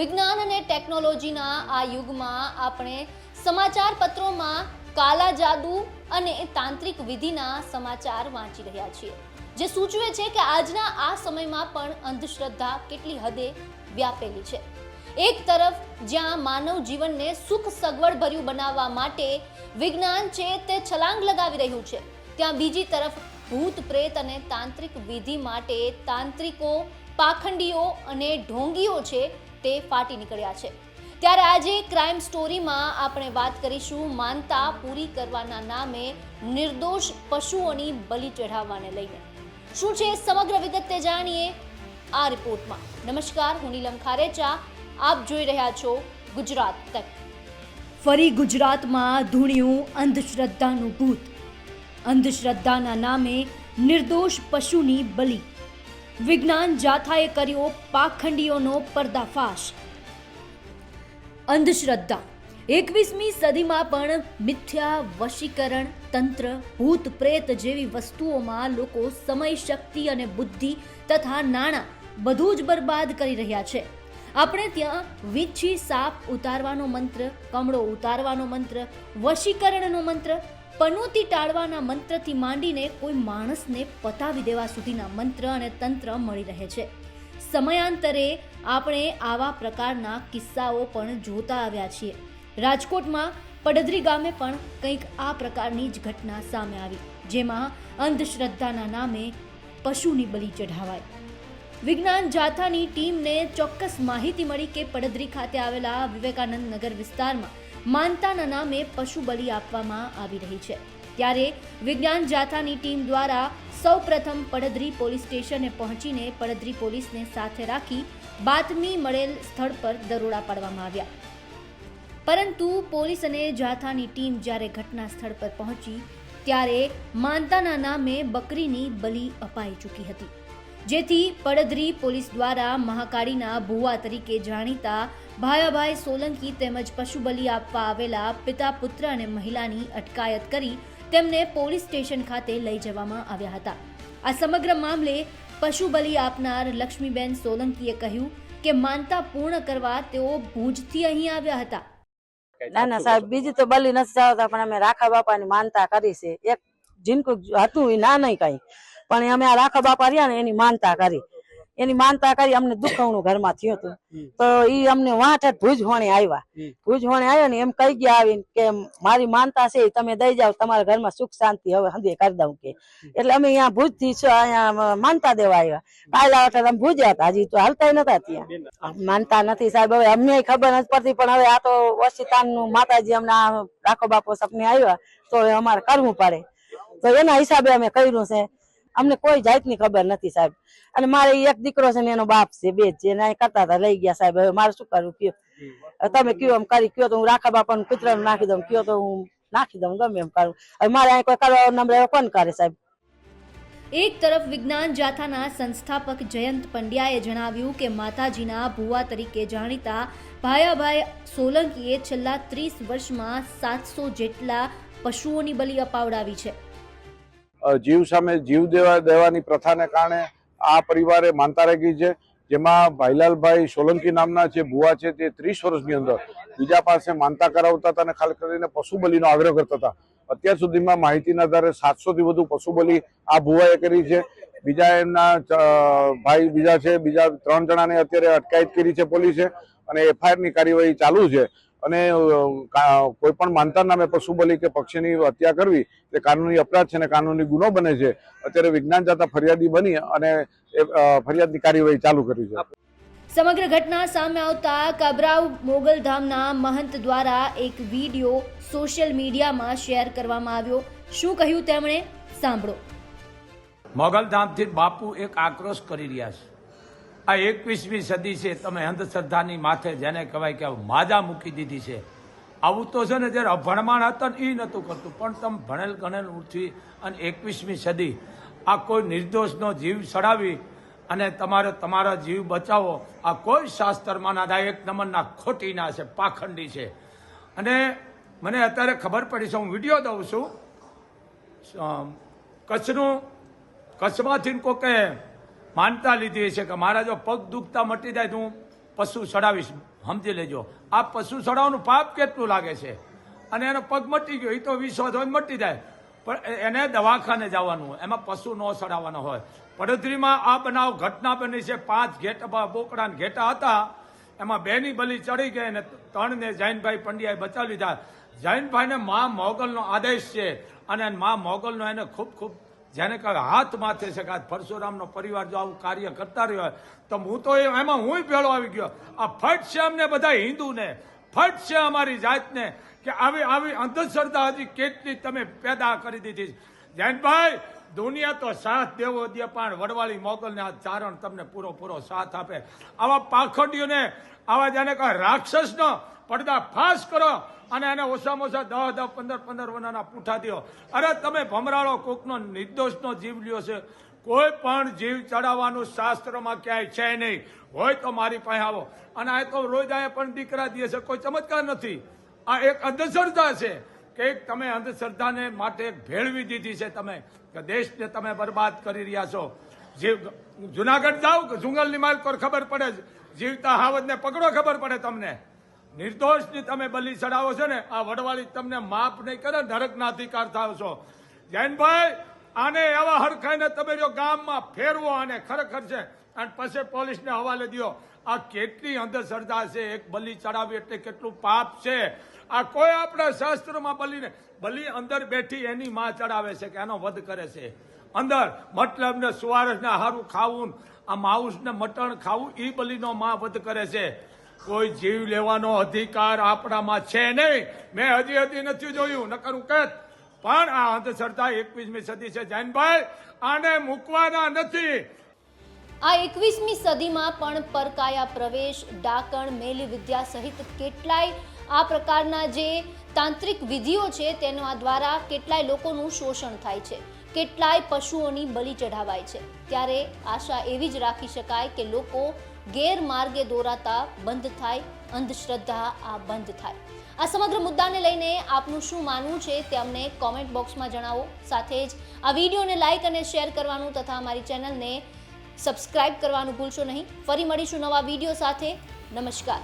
વિજ્ઞાન અને ટેકનોલોજીના આ યુગમાં આપણે સમાચાર પત્રોમાં કાલા જાદુ અને તાંત્રિક વિધિના સમાચાર વાંચી રહ્યા છીએ, જે સૂચવે છે કે આજના આ સમયમાં પણ અંધશ્રદ્ધા કેટલી હદે વ્યાપેલી છે. એક તરફ, જ્યાં માનવ જીવનને સુખ સગવડ ભર્યું બનાવવા માટે વિજ્ઞાન છે તે છલાંગ લગાવી રહ્યું છે, ત્યાં બીજી તરફ, ભૂત પ્રેત અને તાંત્રિક વિધિ માટે તાંત્રિકો, પાખંડીઓ અને ઢોંગીઓ છે તે ફાટી નીકળ્યા છે. ત્યારે આજે ક્રાઇમ સ્ટોરીમાં આપણે વાત કરીશું માનતા પૂરી કરવાના નામે નિર્દોષ પશુઓની બલિ ચઢાવવાને લઈને. શું છે સમગ્ર વિગત તે જાણીએ? આ રિપોર્ટમાં. નમસ્કાર, હું નીલમ ખારેચા. આપ જોઈ રહ્યા છો ગુજરાત તક. ફરી ગુજરાતમાં ધૂણ્યું અંધશ્રદ્ધાનું ભૂત. અંધશ્રદ્ધાના નામે નિર્દોષ પશુની બલિ. વિજ્ઞાન જાથાએ કર્યો પાખંડીઓનો પર્દાફાશ. અંધશ્રદ્ધા. એકવીસમી સદીમાં પણ મિથ્યા, વશીકરણ, તંત્ર, ભૂત, પ્રેત જેવી વસ્તુઓમાં લોકો સમય, શક્તિ અને બુદ્ધિ તથા નાણાં બધું જ બરબાદ કરી રહ્યા છે. આપણે ત્યાં વીછી સાપ ઉતારવાનો મંત્ર, કમળો ઉતારવાનો મંત્ર, વશીકરણનો મંત્ર પનોતી ટાળવાના મંત્રથી માંડીને કોઈ માણસને પતાવી દેવા સુધીના મંત્ર અને તંત્ર મળી રહે છે. સમયાંતરે આપણે આવા પ્રકારના કિસ્સાઓ પણ જોતા આવ્યા છીએ. રાજકોટમાં પડદરી ગામે પણ કંઈક આ પ્રકારની જ ઘટના સામે આવી, જેમાં અંધશ્રદ્ધાના નામે પશુની બલી ચઢાવાય વિજ્ઞાન જાથાની ટીમને ચોક્કસ માહિતી મળી કે પડદરી ખાતે આવેલા વિવેકાનંદ નગર વિસ્તારમાં માનતાના નામે પશુ બલિ આપવામાં આવી રહી છે. ત્યારે વિજ્ઞાન જાથાની ટીમ દ્વારા સૌપ્રથમ પડદરી પોલીસ સ્ટેશને પહોંચીને પડદરી પોલીસને સાથે રાખી બાતમી મળેલ સ્થળ પર દરોડા પાડવામાં આવ્યા. પરંતુ પોલીસ અને જાથાની ટીમ જ્યારે ઘટના સ્થળ પર પહોંચી, ત્યારે માનતાના નામે બકરીની બલિ અપાઈ ચૂકી હતી. જેથી પડદરી પોલીસ દ્વારા મહાકાળીના ભુવા તરીકે જાણીતા ભાયાભાઈ સોલંકી તેમજ પશુ બલિ આપવા આવેલા પિતા, પુત્ર અને મહિલાની અટકાયત કરી તેમને પોલીસ સ્ટેશન ખાતે લઈ જવામાં આવ્યા હતા. આ સમગ્ર મામલે પશુ બલિ આપનાર લક્ષ્મીબેન સોલંકીએ કહ્યું કે માનતા પૂર્ણ કરવા તેઓ ભુજથી અહીં આવ્યા હતા. ના ના, સાહેબ, બીજી તો બલી નથી ચાવતા પણ અમે રાખા બાપાની માનતા કરી છે. એક જીનકું હતું એ ના નહીં કઈ. પણ અમે આ રાખા બાપા રહ્યા ને એની માનતા કરી. એની માનતા કરી અમને દુખવણું ઘરમાં થયું હતું. તો ઈ અમને વાંઠ ભુજ હોણે આવ્યા. ભુજ હોણે આવ્યા ને એમ કહી ગયા આવીને કે મારી માનતા છે તમે દઈ જાઓ તમારા ઘરમાં સુખ શાંતિ હવે હંધે કરી દઉં કે. એટલે અમે અહીંયા ભુજથી અહીંયા માનતા દેવા આવ્યા. કાલે આવતા અમે ભુજ્યા હતા હજી તો હાલતા નતા ત્યાં. માનતા નથી સાહેબ હવે અમને ખબર નથી પડતી પણ હવે આ તો ઓશિતાનનું માતાજી અમને આ રાખો બાપો સપને આવ્યા તો હવે અમારે કરવું પડે. તો એના હિસાબે અમે કર્યું છે. અમને કોઈ જાતની ખબર નથી સાહેબ. અને મારે એક દીકરો છે ને એનો બાપ છે બે છે. એને કરતા હતા લઈ ગયા સાહેબ. હવે મારે શું કરવું? કયો? તમે કયો એમ કરી કયો તો હું રાખા બાપાનું કૂતરાનું નાખી દઉં કયો તો હું નાખી દઉં ગમે એમ કરું. હવે મારે અહીં કોઈ કરવા નંબર કોણ કરે સાહેબ? એક તરફ વિજ્ઞાન જાથાના સંસ્થાપક જયંત પંડ્યાએ જણાવ્યું કે માતાજીના ભુવા તરીકે જાણીતા ભાયાભાઈ સોલંકીએ છેલ્લા ત્રીસ વર્ષમાં સાતસો જેટલા પશુઓની બલિ અપાવડાવી છે. જીવ સામે જીવ દેવા દેવાની પ્રથાને કારણે આ પરિવારે માનતા રાખી છે. જેમાં ભાઈલાલભાઈ સોલંકી નામના જે ભુવા છે તે ત્રીસ વર્ષની અંદર બીજા પાસે માનતા કરાવતા હતા અને ખાસ કરીને પશુ બલિનો આગ્રહ કરતા હતા. અત્યાર સુધીમાં માહિતીના આધારે સાતસોથી વધુ પશુ બલિ આ ભુવાએ કરી છે. બીજા એમના ભાઈ બીજા છે, બીજા ત્રણ જણાને અત્યારે અટકાયત કરી છે પોલીસે અને એફઆઈઆરની કાર્યવાહી ચાલુ છે. અને કોઈ પણ માનતા નામે પશુ બલિ કે પક્ષીની હત્યા કરવી તે કાનૂની અપરાધ છે અને કાનૂની ગુનો બને છે અત્યારે વિજ્ઞાન જાતા ફરિયાદી બની અને એ ફરિયાદની કાર્યવાહી ચાલુ કરી છે. સમગ્ર ઘટના સામે આવતા કબરાવ મોગલધામના મહંત દ્વારા એક વીડિયો સોશિયલ મીડિયામાં શેર કરવામાં આવ્યો. શું કહ્યું તેમણે? સાંભળો. મોગલધામથી બાપુ એક આક્રોશ કરી રહ્યા છે. આ એકવીસમી સદી છે, તમે અંધશ્રદ્ધાની માથે જેને કહેવાય કે માજા મૂકી દીધી છે. આવું તો છે ને જ્યારે અભણમાણ હતા ને એ નહોતું કરતું, પણ તમે ભણેલ ગણેલ ઉઠી અને એકવીસમી સદી આ કોઈ નિર્દોષનો જીવ સડાવી અને તમારે તમારા જીવ બચાવો, આ કોઈ શાસ્ત્રમાં ના થાય, એક નંબરના ખોટીના છે, પાખંડી છે. અને મને અત્યારે ખબર પડી છે, હું વીડિયો દઉં છું. કચ્છનું, કચ્છમાંથી કોકે માનતા લીધી છે કે મારા જો પગ દુખતા મટી જાય તો હું પશુ ચડાવીશ. સમજી લેજો. આ પશુ ચડાવવાનું પાપ કેટલું લાગે છે? અને એનો પગ મટી ગયો એ તો વિશ્વાસ હોય મટી જાય. પણ એને દવાખાને જવાનું, એમાં પશુ ન ચડાવવાનો હોય. પડોદરીમાં આ બનાવ ઘટના બની છે. પાંચ ઘેટ બોકડા ઘેટા હતા. એમાં બેની બલી ચડી ગઈ અને ત્રણને જૈનભાઈ પંડ્યાએ બચાવી લીધા. જૈનભાઈને મા મોગલનો આદેશ છે. અને મા મોગલનો એને ખૂબ ખૂબ જેને કહે હાથ માથે આ પરશુરામનો પરિવાર જો આવું કાર્ય કરતા રહ્યો હોય, તો હું તો એમાં હું ભેળો આવી ગયો. આ ફટ છે અમને બધા હિન્દુને. ફટ છે અમારી જાતને કે આવી આવી અંધશ્રદ્ધા હજી કેટલી તમે પેદા કરી દીધી. જૈનભાઈ દુનિયા તો સાથ દેવો દે પણ વડવાળી મોગલને આ ચારણ તમને પૂરો પૂરો સાથ આપે. આવા પાખંડીઓને આવા જેને કહે રાક્ષસનો પડદા ફાસ કરો અને એને ઓછામાં ઓછા દસ દસ પંદર પંદર વર્ષના પૂઠા દો. અરે તમે ભમરાળો કોકનો નિર્દોષનો જીવ લ્યો છે. કોઈ પણ જીવ ચડાવવાનું શાસ્ત્રમાં ક્યાંય છે નહીં. હોય તો મારી પાસે આવો. અને આ તો રોજ આ પણ દીકરા દે છે. કોઈ ચમત્કાર નથી. આ એક અંધશ્રદ્ધા છે કે તમે અંધશ્રદ્ધાને માટે ભેળવી દીધી છે તમે. કે દેશને તમે બરબાદ કરી રહ્યા છો. જીવ જુનાગઢ જાઓ કે જુંગલની માલકોર ખબર પડે છે જીવતા હાવજને પકડો ખબર પડે તમને. નિર્દોષની તમે બલી ચડાવો છો ને, આ વડવાળી તમને માફ નહીં કરે, નરકના અધિકાર થાવ છો. જૈનભાઈ, આને એવા હરખાઈને તમે જો ગામમાં ફેરવો અને ખરેખર છે, અને પછી પોલીસને હવાલે દ્યો. આ કેટલી અંધશ્રદ્ધા છે, એક બલી ચડાવી એટલે કેટલું પાપ છે. આ કોઈ આપણા શાસ્ત્રોમાં બલીને બલી અંદર બેઠી એની માં ચડાવે છે કે એનો વધ કરે છે. અંદર મતલબ ને સુવારસ ને હારું ખાવું આ માઉસ ને મટણ ખાવું એ બલીનો માં વધ કરે છે. કોઈ જીવ લેવાનો અધિકાર આપણામાં છે નહીં. મેં હજી હજી નથી જોયું, નકર કહેત, પણ આ અંધશ્રદ્ધા એકવીસમી સદી છે જૈનભાઈ, આને મૂકવાના નથી. આ એકવીસમી સદીમાં પણ પરકાયા પ્રવેશ, ડાકણ, મેલી વિદ્યા સહિત કેટલાય આ પ્રકારના જે તાંત્રિક વિધિઓ છે તેના દ્વારા કેટલાય લોકોનું શોષણ થાય છે. કેટલાય પશુઓની બલિ ચઢાવાય છે. ત્યારે આશા એવી જ રાખી શકાય કે લોકો ગેરમાર્ગે દોરાતા બંધ થાય, અંધશ્રદ્ધા આ બંધ થાય. આ સમગ્ર મુદ્દાને લઈને આપનું શું માનવું છે તે અમને કોમેન્ટ બોક્સમાં જણાવો. સાથે જ આ વિડીયોને લાઇક અને શેર કરવાનું તથા અમારી ચેનલને સબસ્ક્રાઇબ કરવાનું ભૂલશો નહીં. ફરી મળીશું નવા વીડિયો સાથે. નમસ્કાર.